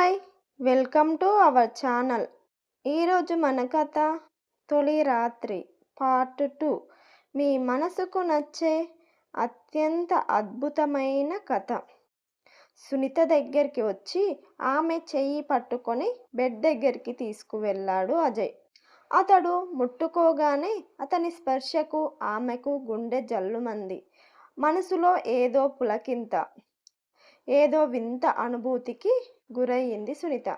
Hi welcome to our channel. ఈరోజు మన కథ తొలి రాత్రి పార్ట్ టూ. మీ మనసుకు నచ్చే అత్యంత అద్భుతమైన కథ. సునీత దగ్గరికి వచ్చి ఆమె చెయ్యి పట్టుకొని బెడ్ దగ్గరికి తీసుకువెళ్ళాడు అజయ్. అతడు ముట్టుకోగానే అతని స్పర్శకు ఆమెకు గుండె జల్లుమంది. మనసులో ఏదో పులకింత ఏదో వింత అనుభూతికి గురయ్యింది సునీత.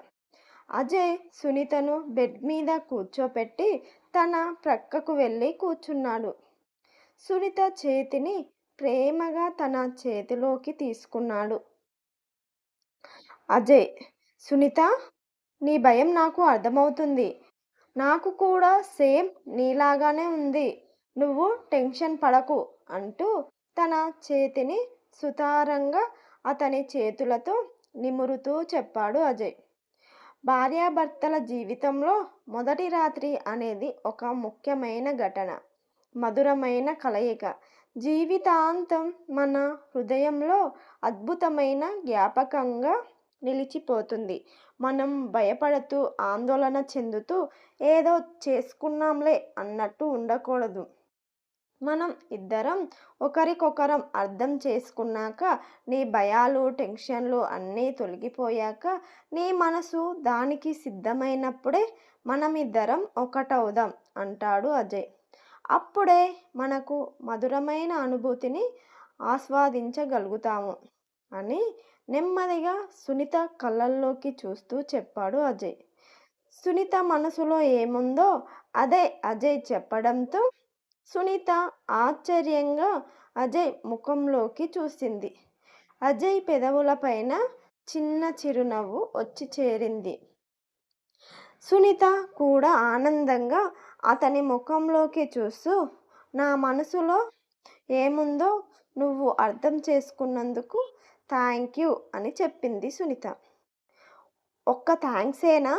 అజయ్ సునీతను బెడ్ మీద కూర్చోపెట్టి తన ప్రక్కకు వెళ్ళి కూర్చున్నాడు. సునీత చేతిని ప్రేమగా తన చేతిలోకి తీసుకున్నాడు. అజయ్ సునీత నీ భయం నాకు అర్థమవుతుంది. నాకు కూడా సేమ్ నీలాగానే ఉంది. నువ్వు టెన్షన్ పడకు అంటూ తన చేతిని సుతారంగా అతని చేతులతో నిమురుతూ చెప్పాడు అజయ్. భార్యాభర్తల జీవితంలో మొదటి రాత్రి అనేది ఒక ముఖ్యమైన ఘటన మధురమైన కలయిక. జీవితాంతం మన హృదయంలో అద్భుతమైన జ్ఞాపకంగా నిలిచిపోతుంది. మనం భయపడుతూ ఆందోళన చెందుతూ ఏదో చేసుకున్నాంలే అన్నట్టు ఉండకూడదు. మనం ఇద్దరం ఒకరికొకరం అర్థం చేసుకున్నాక నీ భయాలు టెన్షన్లు అన్నీ తొలగిపోయాక నీ మనసు దానికి సిద్ధమైనప్పుడే మనమిద్దరం ఒకటవుదాం అంటాడు అజయ్. అప్పుడే మనకు మధురమైన అనుభూతిని ఆస్వాదించగలుగుతాము అని నెమ్మదిగా సునీత కళ్ళల్లోకి చూస్తూ చెప్పాడు అజయ్. సునీత మనసులో ఏముందో అదే అజయ్ చెప్పడంతో సునీత ఆశ్చర్యంగా అజయ్ ముఖంలోకి చూసింది. అజయ్ పెదవులపైన చిన్న చిరునవ్వు వచ్చి చేరింది. సునీత కూడా ఆనందంగా అతని ముఖంలోకి చూస్తూ నా మనసులో ఏముందో నువ్వు అర్థం చేసుకున్నందుకు థ్యాంక్ యూ అని చెప్పింది సునీత. ఒక్క థ్యాంక్సేనా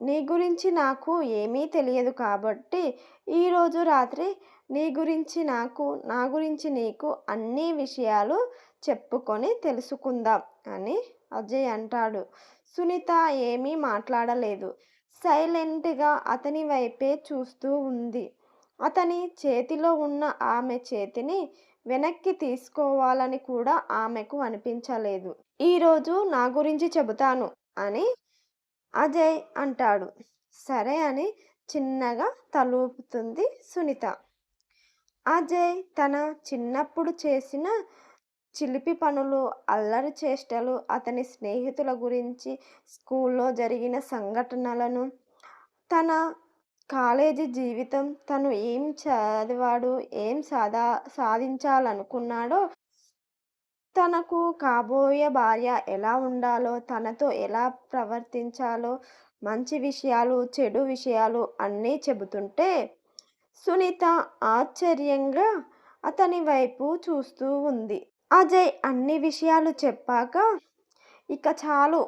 నీ గురించి నాకు ఏమీ తెలియదు కాబట్టి ఈరోజు రాత్రి నీ గురించి నాకు నా గురించి నీకు అన్ని విషయాలు చెప్పుకొని తెలుసుకుందాం అని అజయ్ అంటాడు. సునీత ఏమీ మాట్లాడలేదు. సైలెంట్గా అతని వైపే చూస్తూ ఉంది. అతని చేతిలో ఉన్న ఆమె చేతిని వెనక్కి తీసుకోవాలని కూడా ఆమెకు అనిపించలేదు. ఈరోజు నా గురించి చెబుతాను అని అజయ్ అంటాడు. సరే అని చిన్నగా తలూపుతుంది సునీత. అజయ్ తన చిన్నప్పుడు చేసిన చిలిపి పనులు అల్లరి చేష్టలు అతని స్నేహితుల గురించి స్కూల్లో జరిగిన సంఘటనలను తన కాలేజీ జీవితం తను ఏం చదివాడు ఏం సాధా సాధించాలనుకున్నాడో తనకు కాబోయే భార్య ఎలా ఉండాలో తనతో ఎలా ప్రవర్తించాలో మంచి విషయాలు చెడు విషయాలు అన్నీ చెబుతుంటే సునీత ఆశ్చర్యంగా అతని వైపు చూస్తూ ఉంది. అజయ్ అన్ని విషయాలు చెప్పాక ఇక చాలు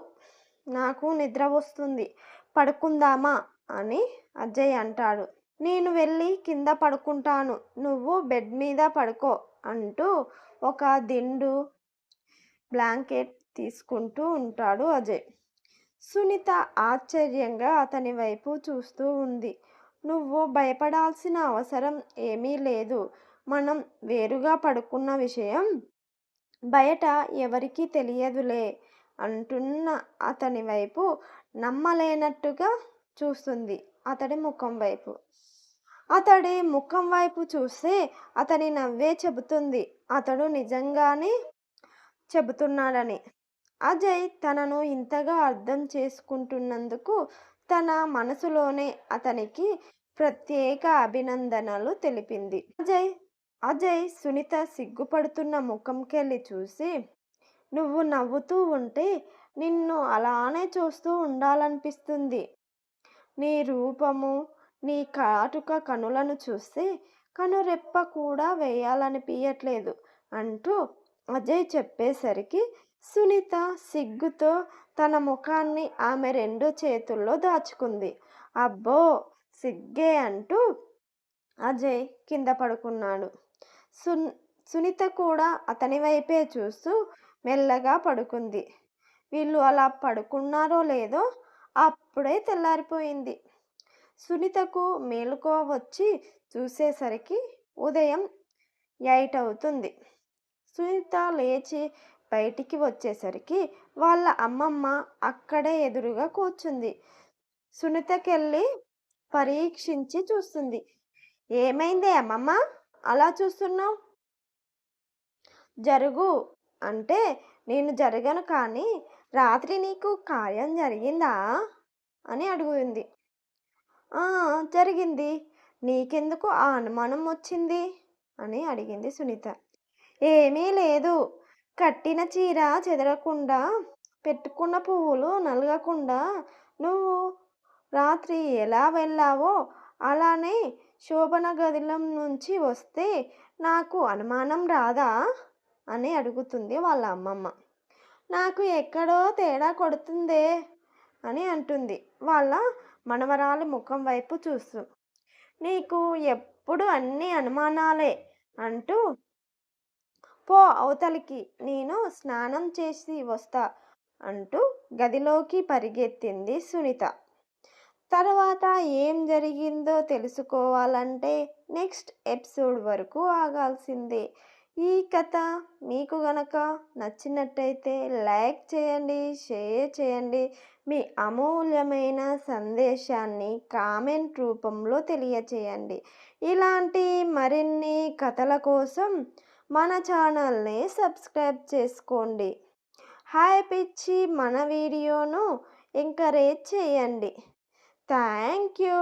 నాకు నిద్ర వస్తుంది పడుకుందామా అని అజయ్ అంటాడు. నేను వెళ్ళి కింద పడుకుంటాను నువ్వు బెడ్ మీద పడుకో అంటూ ఒక దిండు బ్లాంకెట్ తీసుకుంటూ ఉంటాడు అజయ్. సునీత ఆశ్చర్యంగా అతని వైపు చూస్తూ ఉంది. నువ్వు భయపడాల్సిన అవసరం ఏమీ లేదు. మనం వేరుగా పడుకున్న విషయం బయట ఎవరికీ తెలియదులే అంటున్న అతని వైపు నమ్మలేనట్టుగా చూస్తుంది అతడి ముఖం వైపు. అతడి ముఖం వైపు చూస్తే అతని నవ్వే చెబుతుంది. అతడు నిజంగానే చెబుతున్నాడని. అజయ్ తనను ఇంతగా అర్థం చేసుకుంటున్నందుకు తన మనసులోనే అతనికి ప్రత్యేక అభినందనలు తెలిపింది. అజయ్ అజయ్ సునీత సిగ్గుపడుతున్న ముఖంకెళ్ళి చూసి నువ్వు నవ్వుతూ ఉంటే నిన్ను అలానే చూస్తూ ఉండాలనిపిస్తుంది. నీ రూపము నీ కాటుక కనులను చూస్తే కనురెప్ప కూడా వేయాలనిపించట్లేదు అంటూ అజయ్ చెప్పేసరికి సునీత సిగ్గుతో తన ముఖాన్ని ఆమె రెండు చేతుల్లో దాచుకుంది. అబ్బో! సిగ్గే అంటూ అజయ్ కింద పడుకున్నాడు. సున్ సునీత కూడా అతని వైపే చూస్తూ మెల్లగా పడుకుంది. వీళ్ళు అలా పడుకున్నారో లేదో అప్పుడే తెల్లారిపోయింది. సునీతకు మేలుకో వచ్చి చూసేసరికి ఉదయం ఎయిట్ అవుతుంది. సునీత లేచి బయటికి వచ్చేసరికి వాళ్ళ అమ్మమ్మ అక్కడే ఎదురుగా కూర్చుంది. సునీతకెళ్ళి పరీక్షించి చూస్తుంది. ఏమైంది అమ్మమ్మ? అలా చూస్తున్నావు? జరుగు అంటే నేను జరగను కానీ రాత్రి నీకు కార్యం జరిగిందా? అని అడుగుంది. జరిగింది. నీకెందుకు ఆ అనుమానం వచ్చింది? అని అడిగింది సునీత. ఏమీ లేదు. కట్టిన చీర చెదరకుండా పెట్టుకున్న పువ్వులు నలగకుండా నువ్వు రాత్రి ఎలా వెళ్ళావో అలానే శోభన గదిలం నుంచి వస్తే నాకు అనుమానం రాదా అని అడుగుతుంది వాళ్ళ అమ్మమ్మ. నాకు ఎక్కడో తేడా కొడుతుందే అని అంటుంది వాళ్ళ మనవరాలి ముఖం వైపు చూస్తూ. నీకు ఎప్పుడు అన్ని అనుమానాలే అంటూ పో అవతలికి నేను స్నానం చేసి వస్తా అంటూ గదిలోకి పరిగెత్తింది సునీత. తర్వాత ఏం జరిగిందో తెలుసుకోవాలంటే నెక్స్ట్ ఎపిసోడ్ వరకు ఆగాల్సిందే. ఈ కథ మీకు గనక నచ్చినట్టయితే లైక్ చేయండి షేర్ చేయండి. మీ అమూల్యమైన సందేశాన్ని కామెంట్ రూపంలో తెలియచేయండి. ఇలాంటి మరిన్ని కథల కోసం మన ఛానల్ని సబ్స్క్రైబ్ చేసుకోండి. హాయ్ పిచ్చి మన వీడియోను ఎంకరేజ్ చేయండి. Thank you.